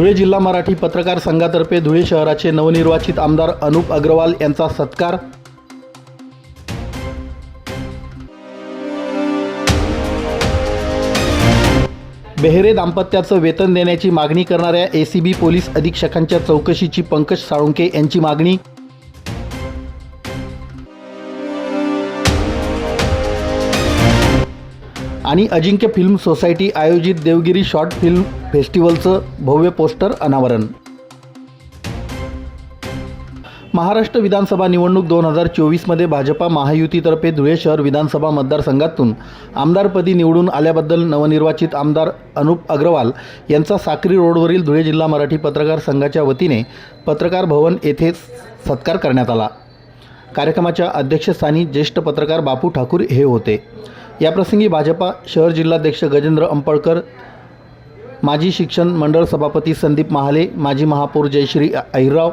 धुळे जिल्हा मराठी पत्रकार संघातर्फे धुळे शहराचे नवनिर्वाचित आमदार अनुप अग्रवाल यांचा सत्कार. बेहरे दाम्पत्याचं वेतन देण्याची मागणी करणाऱ्या एसीबी पोलीस अधीक्षकांच्या चौकशीची पंकज साळुंके यांची मागणी. आणि अजिंक्य फिल्म सोसायटी आयोजित देवगिरी शॉर्ट फिल्म फेस्टिवलचं भव्य पोस्टर अनावरण. महाराष्ट्र विधानसभा निवडणूक दोन हजार चोवीसमध्ये भाजपा महायुतीतर्फे धुळे शहर विधानसभा मतदारसंघातून आमदारपदी निवडून आल्याबद्दल नवनिर्वाचित आमदार अनुप अग्रवाल यांचा साक्री रोडवरील धुळे जिल्हा मराठी पत्रकार संघाच्या वतीने पत्रकार भवन येथे सत्कार करण्यात आला. कार्यक्रमाच्या अध्यक्षस्थानी ज्येष्ठ पत्रकार बापू ठाकूर हे होते. याप्रसंगी भाजपा शहर जिल्हाध्यक्ष गजेंद्र अंपळकर माजी शिक्षण मंडळ सभापती संदीप महाले माजी महापौर जयश्री अहिरराव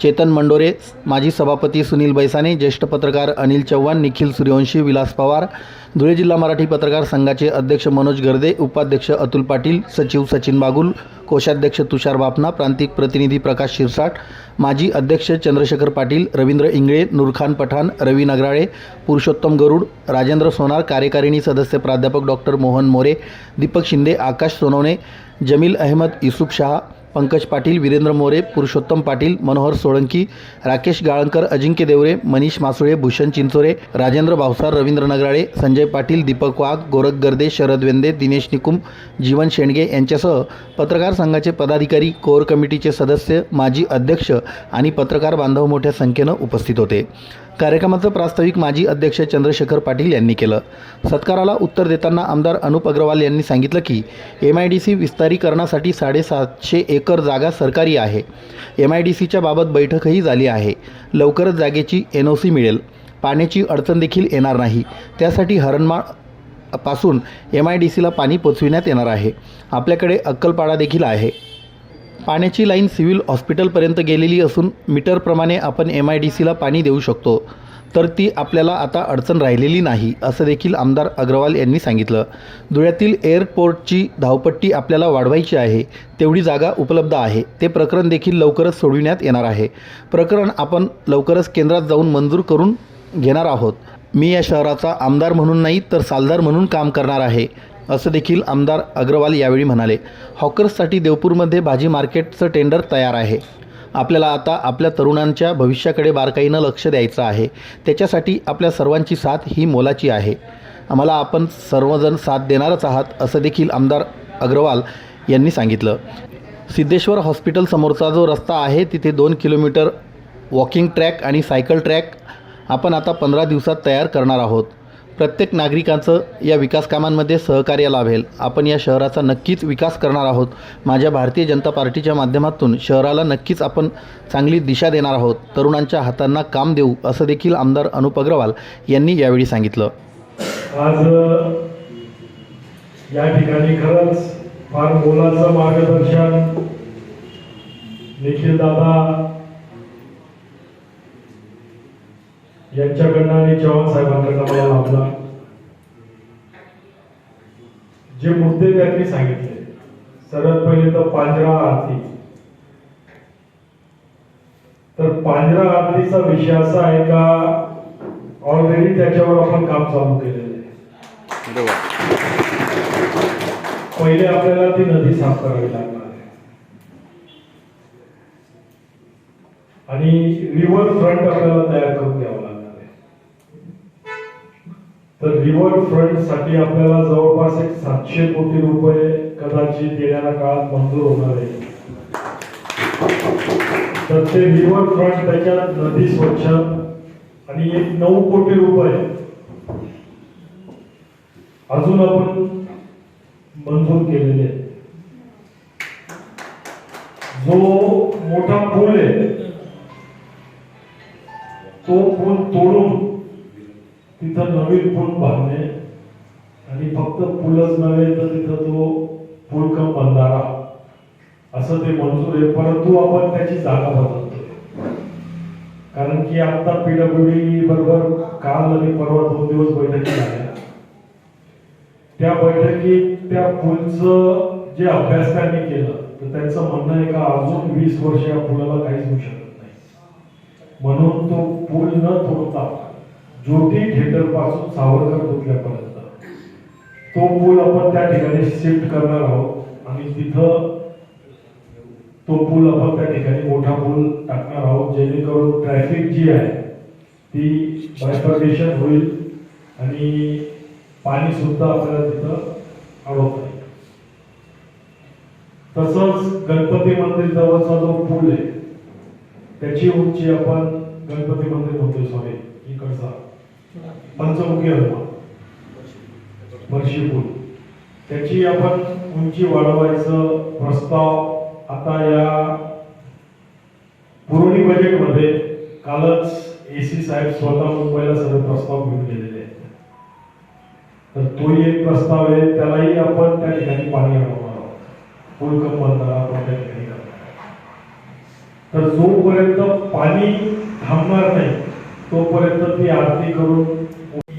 चेतन मंडोरे माजी सभापती सुनील बैसाने ज्येष्ठ पत्रकार अनिल चव्हाण निखिल सूर्यवंशी विलास पवार धुळे जिल्हा मराठी पत्रकार संघाचे अध्यक्ष मनोज गर्दे उपाध्यक्ष अतुल पाटील सचिव सचिन बागुल कोषाध्यक्ष तुषार बापना प्रांतिक प्रतिनिधी प्रकाश शिरसाट माजी अध्यक्ष चंद्रशेखर पाटील रवींद्र इंगळे नूरखान पठाण रवी नगराळे पुरुषोत्तम गरुड राजेंद्र सोनार कार्यकारिणी सदस्य प्राध्यापक डॉक्टर मोहन मोरे दीपक शिंदे आकाश सोनवणे जमील अहमद युसुफ शहा पंकज पाटील वीरेंद्र मोरे पुरुषोत्तम पाटील मनोहर सोळंकी राकेश गाळणकर अजिंक्य देवरे मनीष मासुळे भूषण चिंचोरे राजेंद्र भावसार रवींद्र नगराळे संजय पाटील दीपक वाघ गोरख गर्दे शरद वेंदे दिनेश निकुम जीवन शेंडगे यांच्यासह पत्रकार संघाचे पदाधिकारी कोर कमिटीचे सदस्य माजी अध्यक्ष आणि पत्रकार बांधव मोठ्या संख्येनं उपस्थित होते. कार्यक्रमाचं प्रास्ताविक माजी अध्यक्ष चंद्रशेखर पाटील यांनी केलं. सत्काराला उत्तर देताना आमदार अनुप अग्रवाल यांनी सांगितलं की एम आय डी सी विस्तारीकरणासाठी साडेसातशे एकर जागा सरकारी आहे. एम आय डी सीच्या बाबत बैठकही झाली आहे. लवकरच जागेची एन ओ सी मिळेल. पाण्याची अडचण देखील येणार नाही. त्यासाठी हरणमाळपासून एम आय डी सीला पाणी पोचविण्यात येणार आहे. आपल्याकडे अक्कलपाडा देखील आहे. पाण्याची लाईन सिव्हिल हॉस्पिटलपर्यंत गेलेली असून मीटरप्रमाणे आपण एम आय डी सीला पाणी देऊ शकतो. तर ती आपल्याला आता अडचण राहिलेली नाही असं देखील आमदार अग्रवाल यांनी सांगितलं. धुळ्यातील एअरपोर्टची धावपट्टी आपल्याला वाढवायची आहे तेवढी जागा उपलब्ध आहे. ते प्रकरण देखील लवकरच सोडविण्यात येणार आहे. प्रकरण आपण लवकरच केंद्रात जाऊन मंजूर करून घेणार आहोत. मी या शहराचा आमदार म्हणून नाही तर सालदार म्हणून काम करणार आहे. असं देखील आमदार अग्रवाल यावेळी म्हणाले. हॉकर्ससाठी देवपूरमध्ये भाजी मार्केटचं टेंडर तयार आहे. आपल्याला आता आपल्या तरुणांच्या भविष्याकडे बारकाईनं लक्ष द्यायचं आहे. त्याच्यासाठी आपल्या सर्वांची साथ ही मोलाची आहे. आम्हाला आपण सर्वजण साथ देणारच आहात असं देखील आमदार अग्रवाल यांनी सांगितलं. सिद्धेश्वर हॉस्पिटल समोरचा जो रस्ता आहे तिथे दोन किलोमीटर वॉकिंग ट्रॅक आणि सायकल ट्रॅक आपण आता पंधरा दिवसात तयार करणार आहोत. प्रत्येक नागरिकांचं या विकास कामांमध्ये सहकार्य लाभेल. आपण या शहराचा नक्कीच विकास करणार आहोत. माझ्या भारतीय जनता पार्टीच्या माध्यमातून शहराला नक्कीच आपण चांगली दिशा देणार आहोत. तरुणांच्या हातांना काम देऊ असं देखील आमदार अनुप अग्रवाल यांनी यावेळी सांगितलं. आज या ठिकाणी खरंच फार मोलाचं मार्गदर्शन निखिल दादा यांच्याकडनं आणि चव्हाण साहेबांकडनं मला लाभला जे मुद्दे त्यांनी सांगितले सर्वात पहिले तर पांजरा आरती. तर पांजरा आरतीचा विषय असा आहे का ऑलरेडी त्याच्यावर आपण काम चालू केलेलं आहे. पहिले आपल्याला ती नदी साफ करावी लागणार आहे. आणि रिव्हर फ्रंट आपल्याला तयार करून घ्यावा तर रिव्हर फ्रंटसाठी आपल्याला जवळपास एक सातशे कोटी रुपये कदाचित येणाऱ्या काळात मंजूर होणार आहे. तर ते रिव्हर फ्रंट त्याच्यात नदी स्वच्छ आणि एक नऊ कोटी रुपये. अजून आपण मंजूर केलेले जो मोठा पूल आहे तो पूल तोडून तिथं नवीन पूल बांधणे आणि फक्त पूलच नव्हे तर तिथं तो पूल कम बंधारा असं ते मंजूर आहे. परंतु आपण त्याची जागा बदलतोय. कारण की आता पीडब्ल्यूडी बरोबर काल आणि परवा दोन दिवस बैठकी झाल्या. त्या बैठकीत त्या पूलचं जे अभ्यास त्यांनी केलं तर तर त्यांचं म्हणणं आहे का अजून वीस वर्ष या पुलाला काहीच होऊ शकत नाही. म्हणून तो पूल न तोडता ज्योती थिएटरपासून सावरकर पुतळ्यापर्यंत तो पूल आपण त्या ठिकाणी शिफ्ट करणार आहोत आणि तिथं तो पूल आपण त्या ठिकाणी मोठा पूल टाकणार आहोत जेणेकरून ट्रॅफिक जी आहे ती बायफर्केशन होईल आणि पाणी सुद्धा आपल्याला तिथं अडवत नाही तसंच गणपती मंदिर जवळचा जो पूल आहे त्याची उंची आपण गणपती मंदिर म्हणतोय सॉरी इकडचा. पंचमुखी हनुमान. वर्षीपूल त्याची आपण उंची वाढवायचं प्रस्ताव आता या पुरवणी बजेटमध्ये कालच एसी साहेब स्वतः मुंबईला सर्व प्रस्ताव घेऊन गेलेले आहेत. तर तोही एक प्रस्ताव आहे त्यालाही आपण त्या ठिकाणी पाणी अडवणार आहोत. पूल बंधारा आपण त्या ठिकाणी करणार तर जोपर्यंत पाणी थांबणार नाही तोपर्यंत ती आरती करून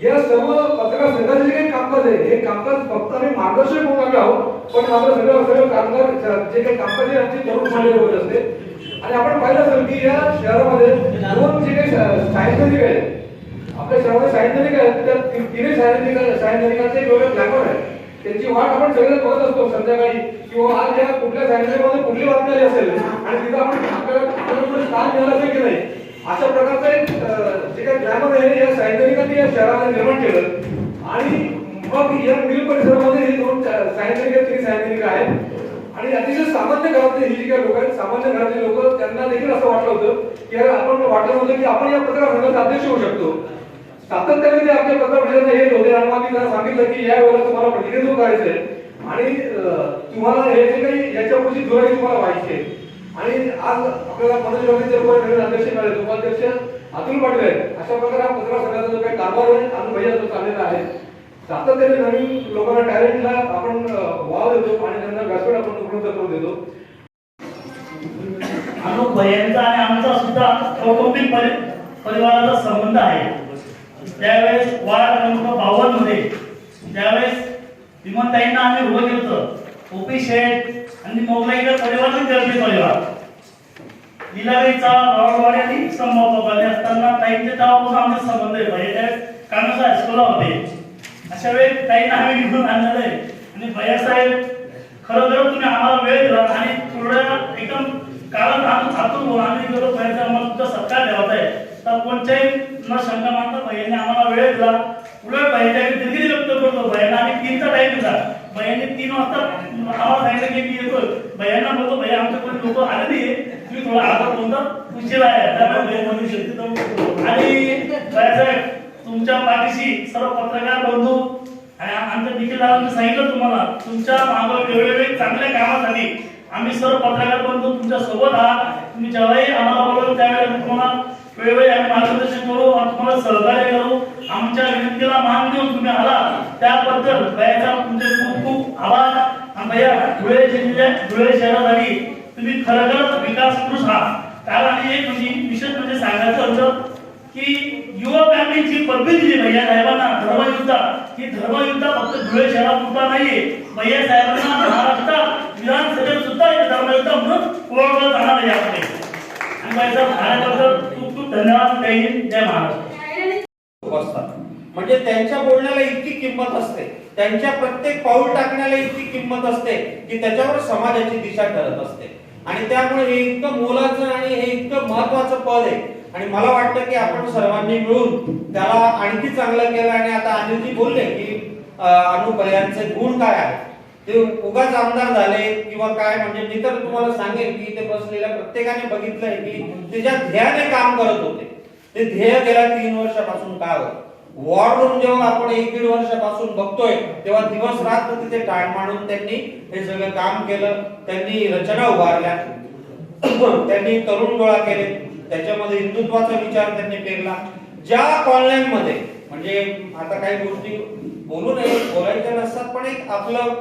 या सर्व पत्रकार संघाचे जे काही कामकाज आहे हे कामकाज फक्त आम्ही मार्गदर्शक म्हणून आम्ही आहोत पण मात्र सगळं सगळं कामगार जे काही कामकाज आहे आमचे तरुण झालेले होत असते. आणि आपण पाहिलं असेल की या शहरामध्ये दोन जे काही सायन्सनिक आहेत आपल्या शहरामध्ये सायन्सनिक आहेत त्या ति- तिन्ही सायन्सनिक सायन्सनिकांचे वेगवेगळे फ्लॅगर आहेत त्यांची वाट आपण सगळे बघत असतो संध्याकाळी किंवा आज या कुठल्या सायन्सनिकमध्ये कुठली बातमी आली असेल आणि तिथं आपण आपल्याला स्थान मिळालं असेल की नाही. अशा प्रकारचं एक जे काही ग्लॅमर आहे या सायन्सनिकांनी या शहराला निर्माण केलं. आणि मग या मिल परिसरामध्ये हे दोन सायन्सनिक तिन्ही सायंतरिका आहेत. आणि अतिशय सामान्य घरातले ही जी काही लोक आहेत सामान्य घरातले लोक त्यांना देखील असं वाटलं होतं की आपण वाटलं होतं की आपण या पत्रकार अध्यक्ष होऊ शकतो. सातत्याने ते आपल्या पत्रकार परिषदेला येत होते आणि त्यांना सांगितलं की या वेळेला तुम्हाला प्रतिनिधित्व करायचंय. आणि तुम्हाला हे जे काही याच्यापुढची दुराई तुम्हाला व्हायची आहे आणि आज आपल्याला मनोज जोगेंचे नवीन अध्यक्ष मिळाले. उपाध्यक्ष अतुल पाटील आहेत. अशा प्रकारे हा पत्रकार संघाचा जो काही कारभार आहे आणि भैया जो चाललेला आहे सातत्याने नवीन लोकांना टॅलेंटला आपण वाव देतो आणि त्यांना व्यासपीठ आपण उपलब्ध करून देतो. अनुप भैयांचा आणि आमचा सुद्धा कौटुंबिक परिवाराचा संबंध आहे. त्यावेळेस वार्ड क्रमांक बावन्नमध्ये त्यावेळेस विमानताईंना आम्ही उभं केलं होतं. ओपी शेठ आणि मोगलाईकर परिवार आणि गर्दी परिवार. लिलावीचा बावडवाडी आणि संभावपाने असताना ताईंचे तेव्हापासून आमचे संबंध आहे भैया त्यावेळेस कानसा हायस्कूलला होते अशा वेळी ताईंना आम्ही निघून आणलेलं आहे. आणि भैया साहेब खरोखर तुम्ही आम्हाला वेळ दिला आणि थोड्या एकदम कारण आम्ही थातून बोला. आम्ही गेलो भैयाचा आम्हाला तुमचा सत्कार द्यावा आहे. तर कोणत्याही न शंका मानता भैयाने आम्हाला वेळ दिला. उलट भैयाच्या दिलगिरी व्यक्त करतो. भैयाने आम्ही तीनचा टाईम दिला. भैयाने तीन वाजता आम्हाला सांगितलं की मी येतो भैयांना बोलतो भैया आमच्या कोणी लोक आले नाही तुम्ही थोडा आता कोणता उशिरा आहे? त्यामुळे भैया म्हणू शकते आणि भैयासाहेब तुमच्या पाठीशी सर्व पत्रकार बंधू आणि आमच्या देखील सांगितलं तुम्हाला तुमच्या मागं वेगवेगळे चांगल्या कामासाठी आम्ही सर्व पत्रकार बंधू तुमच्यासोबत आहात. तुम्ही जेव्हाही आम्हाला बोलवलं त्यावेळेला तुम्हाला वेळोवेळी आम्ही मार्गदर्शन करू आणि तुम्हाला सहकार्य करू. आमच्या विनंतीला मान देऊन तुम्ही आला त्याबद्दल भैयाचा तुमचे खूप खूप आभार. भैया धुळे जिल्ह्यात धुळे शहरासाठी तुम्ही खरोखरच विकास पुरुष आहात. कारण एक म्हणजे विशेष म्हणजे सांगायचं होतं की युवकांनी जी पदवी दिली भैया साहेबांना धर्मयुद्धा. ही धर्मयुद्धा फक्त धुळे शहरापुरता नाहीये. भैया साहेबांना महाराष्ट्रात विधानसभेत सुद्धा एक धर्मयुद्धा म्हणून ओळखलं जाणार आहे यापुढे आणि भैया साहेब खूप खूप धन्यवाद. जय जय महाराष्ट्र. म्हणजे त्यांच्या बोलण्याला इतकी किंमत असते. त्यांच्या प्रत्येक पाऊल टाकण्याला इतकी किंमत असते की त्याच्यावर समाजाची दिशा ठरत असते. आणि त्यामुळे हे इतकं मोलाचं आणि हे इतकं महत्वाचं पद आहे. आणि मला वाटतं की आपण सर्वांनी मिळून त्याला आणखी चांगलं केलं आणि आता अनिलजी बोलले की अनुपर्यांचे गुण काय आहेत? ते उगाच आमदार झाले किंवा काय म्हणजे मी तर तुम्हाला सांगेन की ते बसलेल्या प्रत्येकाने बघितलंय की ते ज्या ध्येयाने काम करत होते ते ध्येय गेल्या तीन वर्षापासून काय होतं? वॉर रूम जेव्हा आपण एक दीड वर्षापासून बघतोय तेव्हा दिवस रात्र तिथे टाळ मांडून त्यांनी हे सगळं काम केलं त्यांनी रचना उभारल्या. त्यांनी तरुण गोळा केले. त्याच्यामध्ये हिंदुत्वाचा विचार त्यांनी पेरला. ज्या कॉलन्यांमध्ये म्हणजे आता काही गोष्टी बोलू नये बोलायच्या नसतात पण एक आपलं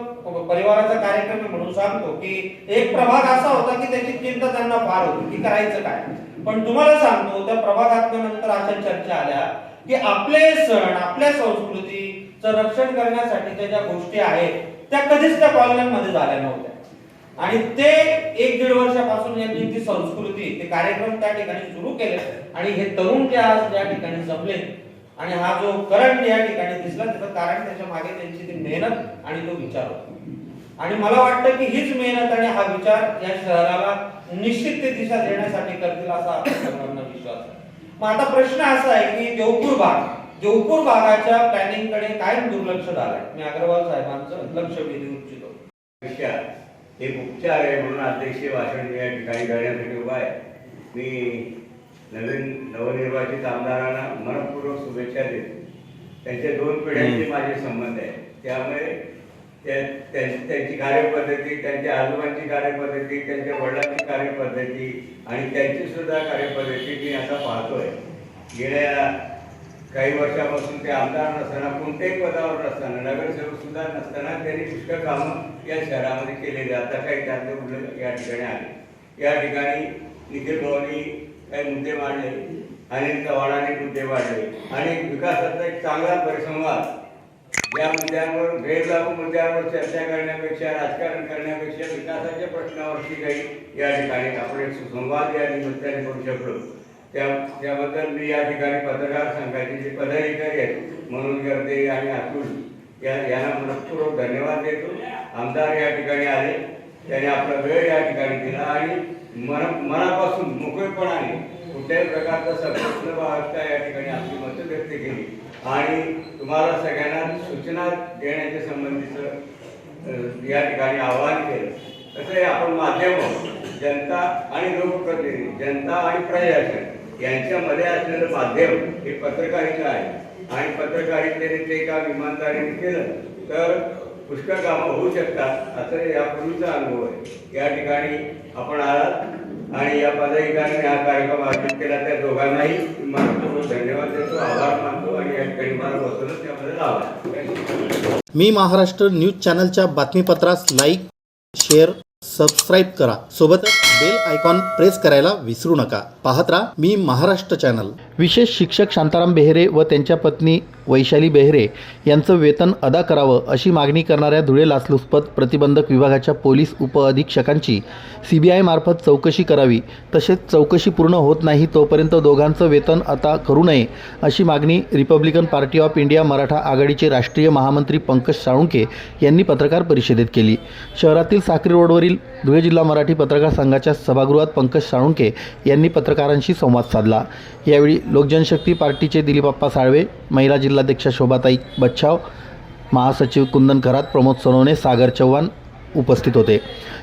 परिवाराचा कार्यक्रम म्हणून सांगतो की एक प्रभाग असा होता की त्याची चिंता त्यांना फार होती की करायचं काय. पण तुम्हाला सांगतो त्या प्रभागात नंतर अशा चर्चा आल्या. की आपले सण आपल्या संस्कृतीचं रक्षण करण्यासाठीच्या ज्या गोष्टी आहेत त्या कधीच त्या कॉलन्यांमध्ये झाल्या नव्हत्या. आणि ते एक दीड वर्षापासून यांनी ती संस्कृती ते कार्यक्रम त्या ठिकाणी सुरू केले आणि हे तरुण ते आज त्या ठिकाणी जमले आणि हा जो करंट या ठिकाणी दिसला त्याचं कारण त्याच्यामागे त्यांची ती मेहनत आणि तो विचार होता. आणि मला वाटतं की हीच मेहनत आणि हा विचार या शहराला निश्चित ते दिशा देण्यासाठी करतील असा आपल्या सर्वांना विश्वास आहे. मग आता प्रश्न असा आहे की देवपूर भाग देवपूर भागाच्या प्लॅनिंगकडे कायम दुर्लक्ष झालंय? मी अग्रवाल साहेबांचं लक्ष वेधू इच्छितो विचार हे उपचार आहे म्हणून अध्यक्षीय भाषण या ठिकाणी करण्यासाठी उभा आहे. मी नवीन नवनिर्वाचित आमदारांना मनपूर्वक शुभेच्छा देतो. त्यांच्या दोन पिढ्यांचे माझे संबंध आहे त्यामुळे त्या- त्या- त्यांची कार्यपद्धती त्यांच्या आजोबांची कार्यपद्धती त्यांच्या वडिलांची कार्यपद्धती आणि त्यांची सुद्धा कार्यपद्धती मी आता पाहतोय. गेल्या काही वर्षापासून ते आमदार नसताना कोणत्याही पदावर नसताना नगरसेवक सुद्धा नसताना त्यांनी पुष्कळ कामं या शहरामध्ये केलेली आता काही त्यातले उल्लेख या ठिकाणी आले या ठिकाणी निखिल भाऊनी काही मुद्दे मांडले. अनिल चव्हाणांनी मुद्दे मांडले. आणि विकासाचा एक चांगला परिसंवाद या मुद्द्यांवर भेद लागू मुद्द्यांवर चर्चा करण्यापेक्षा राजकारण करण्यापेक्षा विकासाच्या प्रश्नावरती काही या ठिकाणी आपण एक सुसंवाद या निमित्ताने करू शकलो. त्या त्याबद्दल मी या ठिकाणी पत्रकार संघाचे जे पदाधिकारी आहेत म्हणून गर्दे आणि अतुल या यांना मनपूर्वक धन्यवाद देतो. आमदार या ठिकाणी आले त्याने आपला वेळ या ठिकाणी दिला आणि मन मनापासून मोकळेपणाने कुठल्याही प्रकारचा संघर्ष न या ठिकाणी आपली मतं व्यक्त केली. आणि तुम्हाला सगळ्यांना सूचना देण्याच्या संबंधीचं या ठिकाणी आवाहन केलं. तसं हे आपण माध्यम जनता आणि लोकप्रतिनिधी जनता आणि प्रशासन यांच्यामध्ये असलेलं माध्यम हे पत्रकारिता आहे. आणि पत्रकारितेने ते काम इमानदारीने केलं तर पुष्कळ कामं होऊ शकतात असं यापूर्वीचा अनुभव आहे. या ठिकाणी आपण आलात. आणि या पदाधिकाऱ्यांनी हा कार्यक्रम आयोजित केला. त्या दोघांनाही मनपूर्वक धन्यवाद देतो. आभार मानतो आणि या ठिकाणी मला बसवलं त्यामध्ये आभार मी महाराष्ट्र न्यूज चॅनलच्या बातमीपत्रास लाईक शेअर सबस्क्राईब करा. सोबतच बेल आयकॉन प्रेस करायला विसरू नका. पाहत राहा मी महाराष्ट्र चॅनल. विशेष शिक्षक शांताराम बेहरे व त्यांच्या पत्नी वैशाली बेहरे यांचं वेतन अदा करावं अशी मागणी करणाऱ्या धुळे लाचलुचपत प्रतिबंधक विभागाच्या पोलीस उपअधीक्षकांची सी बी आयमार्फत चौकशी करावी. तसेच चौकशी पूर्ण होत नाही तोपर्यंत दोघांचं वेतन आता करू नये अशी मागणी Republican Party of India Maratha आघाडीचे राष्ट्रीय महामंत्री पंकज साळुंके यांनी पत्रकार परिषदेत केली. शहरातील साक्री रोडवरील धुळे जिल्हा मराठी पत्रकार संघाच्या सभागृहात पंकज साळुंके यांनी पत्रकारांशी संवाद साधला. यावेळी लोकजनशक्ती पार्टीचे दिलीपप्पा साळवे महिला जिल्हाध्यक्षा शोभाताई बच्छाव महासचिव कुंदन खरात प्रमोद सोनवणे सागर चव्हाण उपस्थित होते.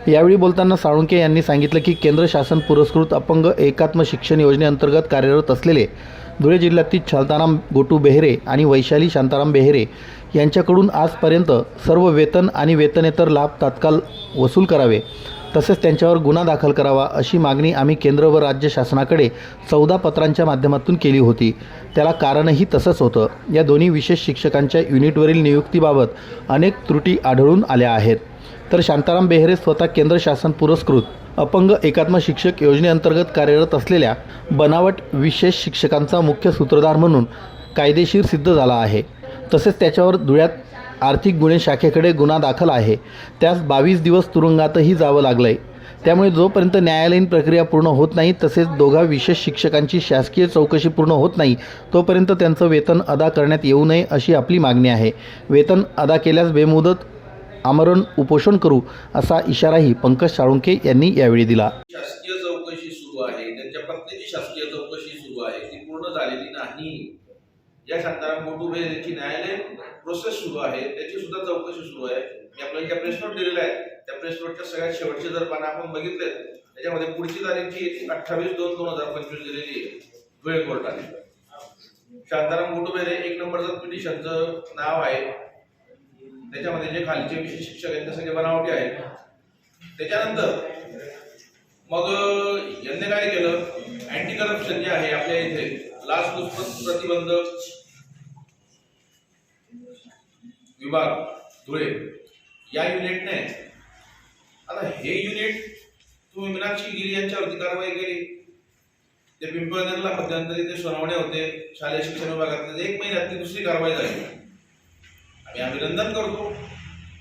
यावेळी बोलताना साळुंके यांनी सांगितलं की केंद्र शासन पुरस्कृत अपंग एकात्म शिक्षण योजनेअंतर्गत कार्यरत असलेले धुळे जिल्ह्यातील शांताराम गोटू बेहरे आणि वैशाली शांताराम बेहरे यांच्याकडून आजपर्यंत सर्व वेतन आणि वेतनेतर लाभ तात्काळ वसूल करावे. तसेच त्यांच्यावर गुन्हा दाखल करावा अशी मागणी आम्ही केंद्र व राज्य शासनाकडे चौदा पत्रांच्या माध्यमातून केली होती. त्याला कारणही तसंच होतं. या दोन्ही विशेष शिक्षकांच्या युनिटवरील नियुक्तीबाबत अनेक त्रुटी आढळून आल्या आहेत. तर शांताराम बेहरे स्वतः केंद्र शासन पुरस्कृत अपंग एकात्म शिक्षक योजनेअंतर्गत कार्यरत असलेल्या बनावट विशेष शिक्षकांचा मुख्य सूत्रधार म्हणून कायदेशीर सिद्ध झाला आहे. तसेच त्याच्यावर धुळ्यात आर्थिक गुन्हे शाखेकडे गुन्हा दाखल आहे. त्यास बावीस दिवस तुरुंगातही जावं लागलं आहे त्यामुळे जोपर्यंत न्यायालयीन प्रक्रिया पूर्ण होत नाही तसेच दोघा विशेष शिक्षकांची शासकीय चौकशी पूर्ण होत नाही तोपर्यंत त्यांचं वेतन अदा करण्यात येऊ नये अशी आपली मागणी आहे. वेतन अदा केल्यास बेमुदत आमरण उपोषण करू असा इशाराही पंकज साळुंके यांनी यावेळी दिला. शासकीय चौकशी सुरू आहे. त्यांच्या पत्नीची शासकीय चौकशी सुरू आहे. ती पूर्ण झालेली नाही. या शांताराम गोटुबे यांची न्यायालयीन प्रोसेस सुरू आहे. त्याची सुद्धा चौकशी सुरू आहे. मी आपल्याला ज्या प्रेस नोट दिलेल्या आहेत त्या प्रेस नोटच्या सगळ्यात शेवटचे जर पानं आपण बघितले त्याच्यामध्ये पुढची तारीख जी अठ्ठावीस दोन दोन हजार पंचवीस दिलेली आहे. धुळे कोर्टाने शांताराम गोटुबेरे एक नंबरचं पिटिशनचं नाव आहे. त्याच्यामध्ये जे खालीचे विशेष शिक्षक आहेत ते सगळे बनावटी आहेत. त्याच्यानंतर मग यांनी काय केलं? अँटी करप्शन जे आहे आपल्या इथे लाचलुचपत प्रतिबंधक विभाग धुळे या युनिटने आता हे युनिट तुम्ही मीनाक्षी गिरी यांच्यावरती कारवाई केली. ते पिंपळनेरला मध्यंतरी ते सुनावणे होते शालेय शिक्षण विभागातले. एक महिन्यातली दुसरी कारवाई झाली. आम्ही अभिनंदन करतो.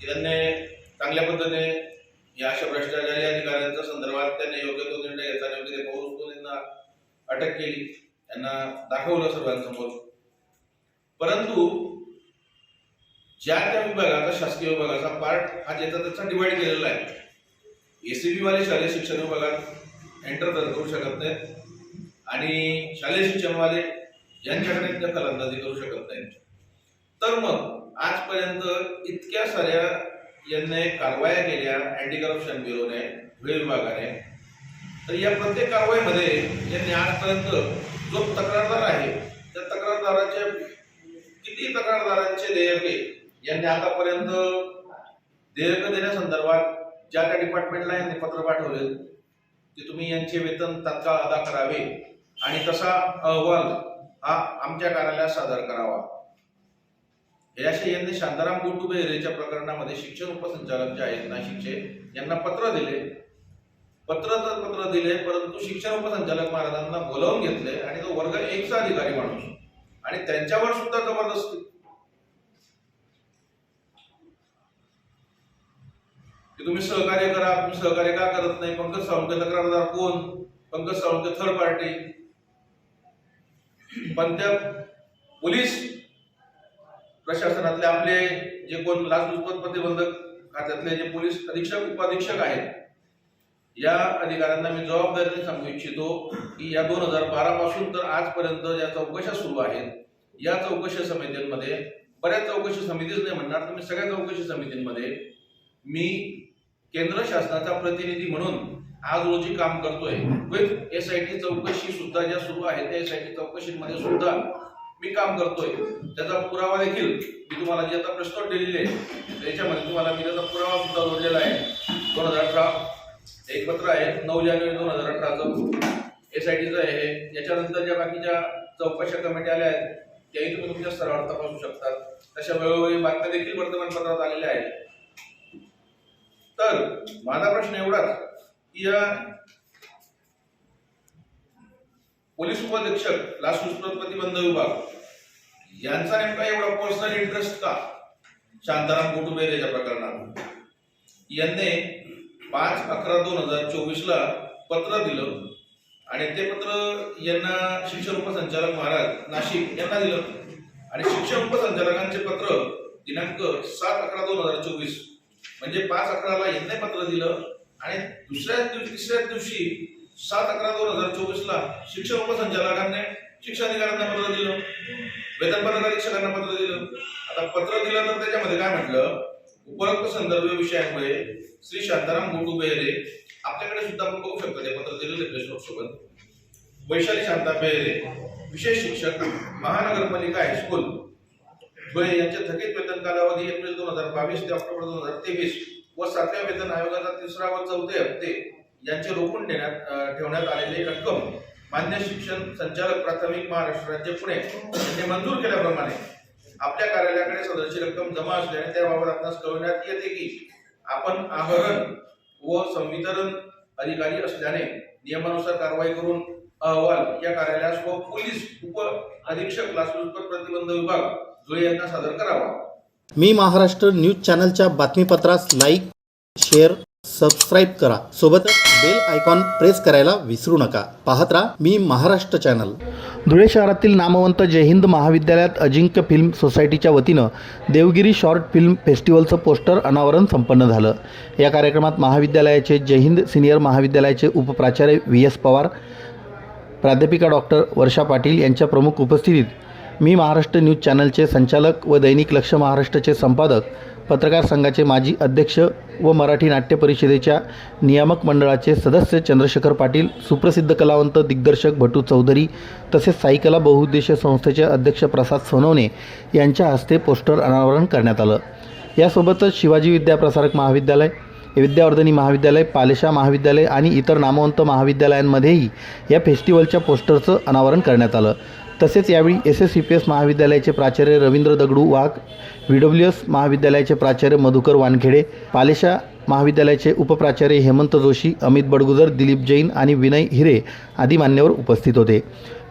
त्यांनी चांगल्या पद्धतीने या अशा भ्रष्टाचारी अधिकाऱ्यांच्या संदर्भात त्यांनी योग्य तो निर्णय घेताना योग्य ते पाऊल अटक केली. त्यांना दाखवलं सर्वांसमोर. परंतु ज्या त्या विभागाचा शासकीय विभागाचा पार्ट हा ज्याचा त्याचा डिवाइड केलेला आहे. एसीबी वाले शालेय शिक्षण विभागात एंटर तर करू शकत नाहीत. आणि शालेय शिक्षणवाले यांच्याकडे त्या अंदाजी करू शकत नाहीत. तर मग आजपर्यंत इतक्या साऱ्या यांनी कारवाया केल्या अँटी करप्शन ब्युरोने धुळे विभागाने. तर या प्रत्येक कारवाईमध्ये यांनी आजपर्यंत जो तक्रारदार आहे त्या तक्रारदाराच्या किती तक्रारदारांचे देयके यांनी आतापर्यंत देयक देण्यासंदर्भात ज्या त्या डिपार्टमेंटला यांनी पत्र पाठवले की तुम्ही यांचे वेतन तत्काळ अदा करावे आणि तसा अहवाल हा आमच्या कार्यालयात सादर करावा. हे यांनी शांताराम गोटुबेरेच्या प्रकरणामध्ये शिक्षण उपसंचालक जे आहेत नाशिकचे यांना पत्र दिले. पत्र तर पत्र दिले परंतु शिक्षण उपसंचालक महाराजांना बोलावून घेतले आणि तो वर्ग एकचा अधिकारी माणूस. आणि त्यांच्यावर सुद्धा जबरदस्ती तुम्ही सहकार्य करा तुम्ही सहकार्य का करत नाही? पंकज सावंत तक्रारदार कोण? पंकज सावंत थर्ड पार्टी पण त्या पोलीस प्रशासनातले आपले जे कोण लाचलुचपत प्रतिबंधक खात्यातले जे पोलीस अधीक्षक उपाधीक्षक आहेत या अधिकाऱ्यांना मी जबाबदारीने सांगू इच्छितो की या दोन हजार बारा पासून तर आजपर्यंत या चौकशा सुरू आहेत या चौकशी समितींमध्ये बऱ्याच चौकशी समितीच नाही म्हणणार तर मी सगळ्या चौकशी समितींमध्ये मी केंद्र शासनाचा प्रतिनिधी म्हणून आज रोजी काम करतोय. विथ एस आय टी चौकशी सुद्धा ज्या सुरू आहेत त्या एस आय टी चौकशीमध्ये सुद्धा मी काम करतोय. त्याचा पुरावा देखील मी तुम्हाला जे आता प्रश्न दिलेले आहे त्याच्यामध्ये तुम्हाला मी त्याचा पुरावा सुद्धा जोडलेला आहे. दोन हजार अठरा एक पत्र आहे नऊ जानेवारी दोन हजार अठराचं. एस आय टीचं आहे याच्यानंतर ज्या बाकीच्या चौकशा कमिटी आल्या आहेत त्याही तुम्ही तुमच्या स्तरावर तपासू शकतात तशा वेळोवेळी बातम्या देखील वर्तमानपत्रात आलेल्या आहेत. तर माझा प्रश्न एवढाच की या पोलीस उपअधीक्षक लाचलुचपत प्रतिबंध विभाग यांचा नेमका एवढा पर्सनल इंटरेस्ट का? शांताराम कुटुंबे याच्या प्रकरणात. यांनी पाच अकरा दोन हजार चोवीसला पत्र दिलं आणि ते पत्र यांना शिक्षण उपसंचालक महाराज नाशिक यांना दिलं. आणि शिक्षण उपसंचालकांचे पत्र दिनांक सात अकरा दोन हजार चोवीस म्हणजे पाच अकराला यांनी पत्र दिलं आणि दुसऱ्याच दिवशी तिसऱ्याच दिवशी सात अकरा दोन हजार चोवीसला शिक्षण उपसंचालकांनी शिक्षणाधिकाऱ्यांना पत्र दिलं. वेतन पदाधिक्षकांना पत्र दिलं. आता पत्र दिलं तर त्याच्यामध्ये काय म्हटलं? उपरोक्त संदर्भ विषयांमुळे श्री शांताराम गोटू बेहरे आपल्याकडे सुद्धा आपण बघू शकतो ते पत्र दिलेले प्रेसनोट सोबत वैशाली शांता बेहरे विशेष शिक्षक महानगरपालिका हायस्कूल. धुळे यांचे थकीत वेतन कालावधी एप्रिल दोन हजार बावीस ते ऑक्टोबर दोन हजार तेवीस व सातव्या वेतन आयोगाचा तिसरा व चौथे हप्ते यांचे रोखून देण्यात ठेवण्यात आलेली रक्कम मान्य शिक्षण संचालक प्राथमिक महाराष्ट्र राज्य पुणे यांनी मंजूर केल्याप्रमाणे आपल्या कार्यालयाकडे सदरची रक्कम जमा असल्याने त्याबाबत आपणास कळवण्यात येते की आपण आहरण व संवितरण अधिकारी असल्याने नियमानुसार कारवाई करून अहवाल या कार्यालयास व पोलीस उप अधीक्षक लाचलुचपत प्रतिबंध विभाग धुळे यांना सादर करावा. मी महाराष्ट्र न्यूज चॅनलच्या बातमीपत्रास लाईक शेअर सबस्क्राईब करा. सोबतच बेल आयकॉन प्रेस करायला विसरू नका. पाहत राहा मी महाराष्ट्र चॅनल. धुळे शहरातील नामवंत जय हिंद महाविद्यालयात अजिंक्य फिल्म सोसायटीच्या वतीनं देवगिरी शॉर्ट फिल्म फेस्टिवलचं पोस्टर अनावरण संपन्न झालं. या कार्यक्रमात महाविद्यालयाचे जय हिंद सिनियर महाविद्यालयाचे उपप्राचार्य व्ही एस पवार प्राध्यापिका डॉक्टर वर्षा पाटील यांच्या प्रमुख उपस्थितीत मी महाराष्ट्र न्यूज चॅनलचे संचालक व दैनिक लक्ष महाराष्ट्रचे संपादक पत्रकार संघाचे माजी अध्यक्ष व मराठी नाट्य परिषदेच्या नियामक मंडळाचे सदस्य चंद्रशेखर पाटील सुप्रसिद्ध कलावंत दिग्दर्शक भटू चौधरी तसेच साईकला बहुउद्देशीय संस्थेचे अध्यक्ष प्रसाद सोनवणे यांच्या हस्ते पोस्टर अनावरण करण्यात आलं. यासोबतच शिवाजी विद्याप्रसारक महाविद्यालय विद्यावर्धनी महाविद्यालय पालेशा महाविद्यालय आणि इतर नामवंत महाविद्यालयांमध्येही या फेस्टिवलच्या पोस्टरचं अनावरण करण्यात आलं. तसेच यावेळी S S C P S महाविद्यालयाचे प्राचार्य Ravindra Dagdu Wagh V W S महाविद्यालयाचे प्राचार्य मधुकर वानखेडे पालेशा महाविद्यालयाचे उपप्राचार्य हेमंत जोशी अमित बडगुजर दिलीप जैन आणि विनय हिरे आदी मान्यवर उपस्थित होते.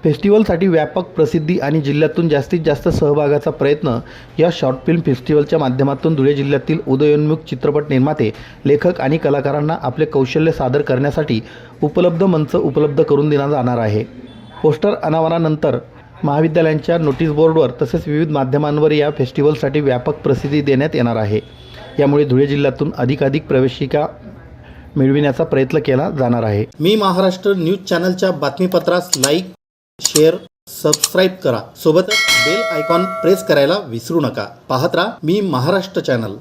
फेस्टिवलसाठी व्यापक प्रसिद्धी आणि जिल्ह्यातून जास्तीत जास्त सहभागाचा प्रयत्न या शॉर्ट फिल्म फेस्टिवलच्या माध्यमातून धुळे जिल्ह्यातील उदयोन्मुख चित्रपट निर्माते लेखक आणि कलाकारांना आपले कौशल्य सादर करण्यासाठी उपलब्ध मंच उपलब्ध करून दिला जाणार आहे. पोस्टर अनावरानंतर महाविद्यालयांच्या नोटीस बोर्डवर तसेच विविध माध्यमांवर या फेस्टिवलसाठी व्यापक प्रसिद्धी देण्यात येणार आहे. यामुळे धुळे जिल्ह्यातून अधिकाधिक प्रवेशिका मिळविण्याचा प्रयत्न केला जाणार आहे. मी महाराष्ट्र न्यूज चॅनलच्या बातमीपत्रास लाईक शेअर सबस्क्राईब करा. सोबतच बेल आयकॉन प्रेस करायला विसरू नका. पाहत राहा मी महाराष्ट्र चॅनल.